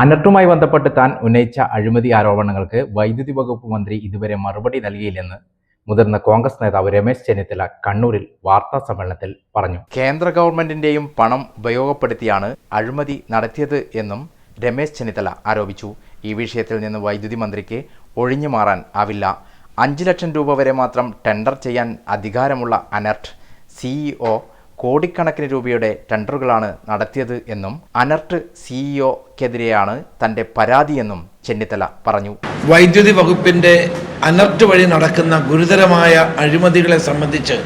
അനർട്ടുമായി ബന്ധപ്പെട്ട് താൻ ഉന്നയിച്ച അഴിമതി ആരോപണങ്ങൾക്ക് വൈദ്യുതി വകുപ്പ് മന്ത്രി ഇതുവരെ മറുപടി നൽകിയില്ലെന്ന് മുതിർന്ന കോൺഗ്രസ് നേതാവ് രമേശ് ചെന്നിത്തല കണ്ണൂരിൽ വാർത്താ സമ്മേളനത്തിൽ പറഞ്ഞു. കേന്ദ്ര ഗവൺമെന്റിന്റെയും പണം ഉപയോഗപ്പെടുത്തിയാണ് അഴിമതി നടത്തിയത് എന്നും രമേശ് ചെന്നിത്തല ആരോപിച്ചു. ഈ വിഷയത്തിൽ നിന്ന് വൈദ്യുതി മന്ത്രിക്ക് ഒഴിഞ്ഞു മാറാൻ ആവില്ല. അഞ്ച് ലക്ഷം രൂപ വരെ മാത്രം ടെൻഡർ ചെയ്യാൻ അധികാരമുള്ള അനർട്ട് സിഇഒ കോടിക്കണക്കിന് രൂപയുടെ ടെൻഡറുകളാണ് നടത്തിയത് എന്നും അനർട്ട് സിഇഒക്കെതിരെയാണ് തന്റെ പരാതിയെന്നും ചെന്നിത്തല പറഞ്ഞു. വൈദ്യുതി വകുപ്പിന്റെ അനർട്ട് വഴി നടക്കുന്ന ഗുരുതരമായ അഴിമതികളെ സംബന്ധിച്ച്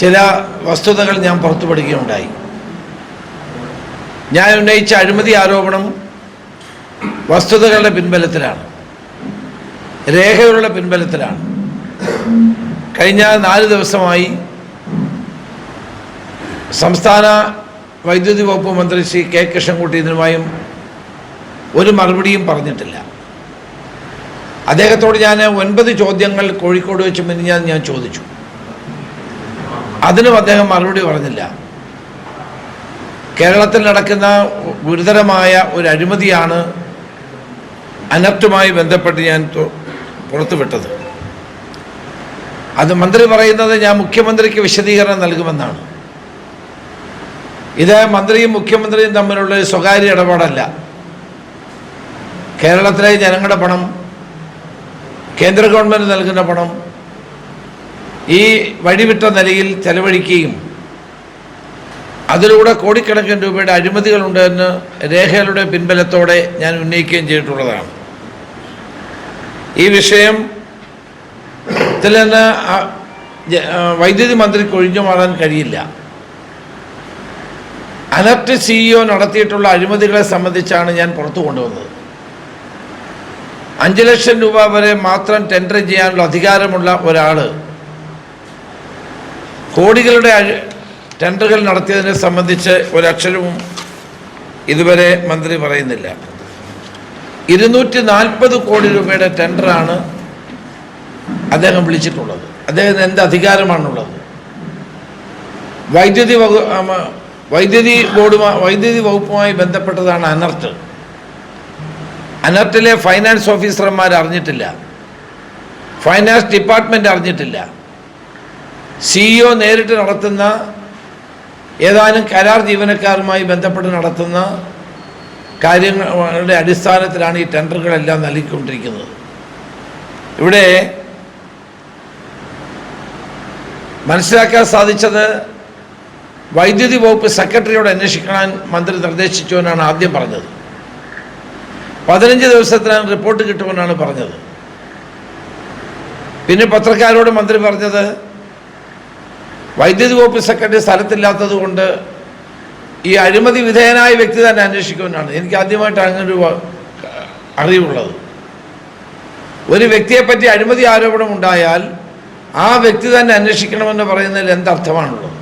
ചില വസ്തുതകൾ ഞാൻ പുറത്തുപെടുകയുണ്ടായി ഞാൻ ഉന്നയിച്ച അഴിമതി ആരോപണം വസ്തുതകളുടെ പിൻബലത്തിലാണ്. രേഖകളുടെ പിൻബലത്തിലാണ്. കഴിഞ്ഞ നാല് ദിവസമായി സംസ്ഥാന വൈദ്യുതി വകുപ്പ് മന്ത്രി ശ്രീ കെ കൃഷ്ണൻകുട്ടി ഇതിനുമായും ഒരു മറുപടിയും പറഞ്ഞിട്ടില്ല. അദ്ദേഹത്തോട് ഞാൻ ഒൻപത് ചോദ്യങ്ങൾ കോഴിക്കോട് വെച്ച് മിനിഞ്ഞാൽ ഞാൻ ചോദിച്ചു. അതിനും അദ്ദേഹം മറുപടി പറഞ്ഞില്ല. കേരളത്തിൽ നടക്കുന്ന ഗുരുതരമായ ഒരു അഴിമതിയാണ് അനർട്ടുമായി ബന്ധപ്പെട്ട് ഞാൻ പുറത്തുവിട്ടത്. അത് മന്ത്രി പറയുന്നത് ഞാൻ മുഖ്യമന്ത്രിക്ക് വിശദീകരണം നൽകുമെന്നാണ്. ഇത് മന്ത്രിയും മുഖ്യമന്ത്രിയും തമ്മിലുള്ള സ്വകാര്യ ഇടപാടല്ല. കേരളത്തിലെ ജനങ്ങളുടെ പണം കേന്ദ്ര ഗവൺമെന്റ് നൽകുന്ന പണം ഈ വഴിവിട്ട നിലയിൽ ചെലവഴിക്കുകയും അതിലൂടെ കോടിക്കണക്കിന് രൂപയുടെ അഴിമതികളുണ്ട് എന്ന് രേഖകളുടെ പിൻബലത്തോടെ ഞാൻ ഉന്നയിക്കുകയും ചെയ്തിട്ടുള്ളതാണ്. ഈ വിഷയം ത്തിൽ നിന്ന് വൈദ്യുതി മന്ത്രിക്ക് ഒഴിഞ്ഞു മാറാൻ കഴിയില്ല. അനർട്ട് സിഇഒ നടത്തിയിട്ടുള്ള അഴിമതികളെ സംബന്ധിച്ചാണ് ഞാൻ പുറത്തു കൊണ്ടുവന്നത്. അഞ്ച് ലക്ഷം രൂപ വരെ മാത്രം ടെൻഡർ ചെയ്യാനുള്ള അധികാരമുള്ള ഒരാൾ കോടികളുടെ ടെൻഡറുകൾ നടത്തിയതിനെ സംബന്ധിച്ച് ഒരക്ഷരവും ഇതുവരെ മന്ത്രി പറയുന്നില്ല. ഇരുന്നൂറ്റി നാൽപ്പത് കോടി രൂപയുടെ ടെൻഡറാണ് അദ്ദേഹം വിളിച്ചിട്ടുള്ളത്. അദ്ദേഹത്തിന് എന്ത് അധികാരമാണുള്ളത്? വൈദ്യുതി വകു വൈദ്യുതി ബോർഡുമായി വൈദ്യുതി വകുപ്പുമായി ബന്ധപ്പെട്ടതാണ് അനർട്ട്. അനർട്ടിലെ ഫൈനാൻസ് ഓഫീസർമാർ അറിഞ്ഞിട്ടില്ല. ഫൈനാൻസ് ഡിപ്പാർട്ട്മെന്റ് അറിഞ്ഞിട്ടില്ല. സിഇഒ നേരിട്ട് നടത്തുന്ന ഏതാനും കരാർ ജീവനക്കാരുമായി ബന്ധപ്പെട്ട് നടത്തുന്ന കാര്യങ്ങളുടെ അടിസ്ഥാനത്തിലാണ് ഈ ടെൻഡറുകളെല്ലാം നൽകിക്കൊണ്ടിരിക്കുന്നത്. ഇവിടെ മനസ്സിലാക്കാൻ സാധിച്ചത് വൈദ്യുതി വകുപ്പ് സെക്രട്ടറിയോട് അന്വേഷിക്കാൻ മന്ത്രി നിർദ്ദേശിച്ചു എന്നാണ് ആദ്യം പറഞ്ഞത്. പതിനഞ്ച് ദിവസത്തിനകം റിപ്പോർട്ട് കിട്ടുമെന്നാണ് പറഞ്ഞത്. പിന്നെ പത്രക്കാരോട് മന്ത്രി പറഞ്ഞത് വൈദ്യുതി വകുപ്പ് സെക്രട്ടറി സ്ഥലത്തില്ലാത്തത് കൊണ്ട് ഈ അഴിമതി വിധേയനായ വ്യക്തി തന്നെ അന്വേഷിക്കുമെന്നാണ്. എനിക്ക് ആദ്യമായിട്ട് അങ്ങനൊരു അറിവുള്ളത്. ഒരു വ്യക്തിയെപ്പറ്റി അഴിമതി ആരോപണം ഉണ്ടായാൽ ആ വ്യക്തി തന്നെ അന്വേഷിക്കണമെന്ന് പറയുന്നതിൽ എന്തർത്ഥമാണുള്ളത്